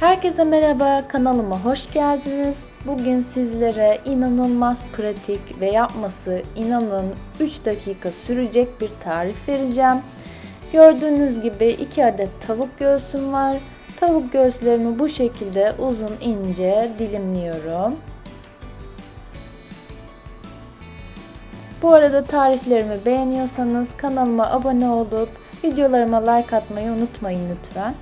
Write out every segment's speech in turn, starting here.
Herkese merhaba, kanalıma hoş geldiniz. Bugün sizlere inanılmaz pratik ve yapması inanın 3 dakika sürecek bir tarif vereceğim. Gördüğünüz gibi 2 adet tavuk göğsüm var. Tavuk göğüslerimi bu şekilde uzun ince dilimliyorum. Bu arada tariflerimi beğeniyorsanız kanalıma abone olup videolarıma like atmayı unutmayın lütfen.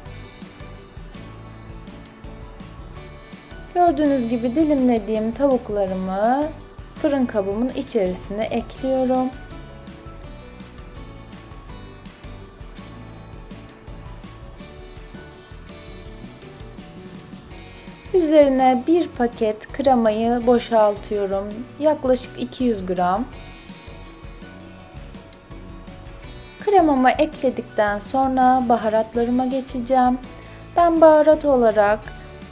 Gördüğünüz gibi dilimlediğim tavuklarımı fırın kabımın içerisine ekliyorum. Üzerine bir paket kremayı boşaltıyorum. Yaklaşık 200 gram. Kremamı ekledikten sonra baharatlarıma geçeceğim. Ben baharat olarak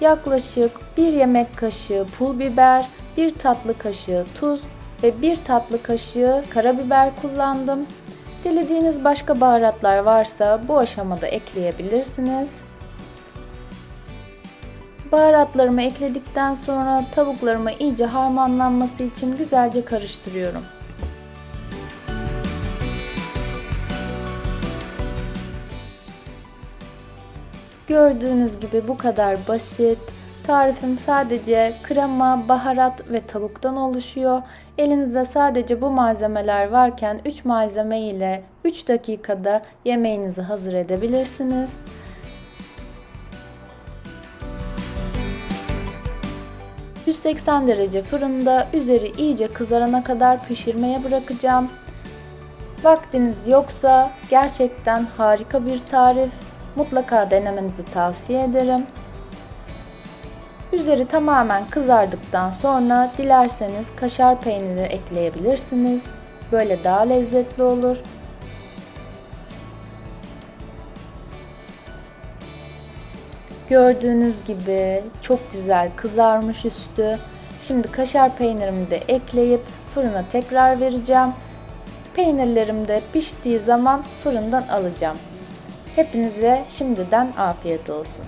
yaklaşık 1 yemek kaşığı pul biber, 1 tatlı kaşığı tuz ve 1 tatlı kaşığı karabiber kullandım. Dilediğiniz başka baharatlar varsa bu aşamada ekleyebilirsiniz. Baharatlarımı ekledikten sonra tavuklarıma iyice harmanlanması için güzelce karıştırıyorum. Gördüğünüz gibi bu kadar basit. Tarifim sadece krema, baharat ve tavuktan oluşuyor. Elinizde sadece bu malzemeler varken 3 malzeme ile 3 dakikada yemeğinizi hazır edebilirsiniz. ...180 derece fırında üzeri iyice kızarana kadar pişirmeye bırakacağım. Vaktiniz yoksa gerçekten harika bir tarif. Mutlaka denemenizi tavsiye ederim. Üzeri tamamen kızardıktan sonra dilerseniz kaşar peyniri ekleyebilirsiniz. Böyle daha lezzetli olur. Gördüğünüz gibi çok güzel kızarmış üstü. Şimdi kaşar peynirimi de ekleyip fırına tekrar vereceğim. Peynirlerim de piştiği zaman fırından alacağım. Hepinize şimdiden afiyet olsun.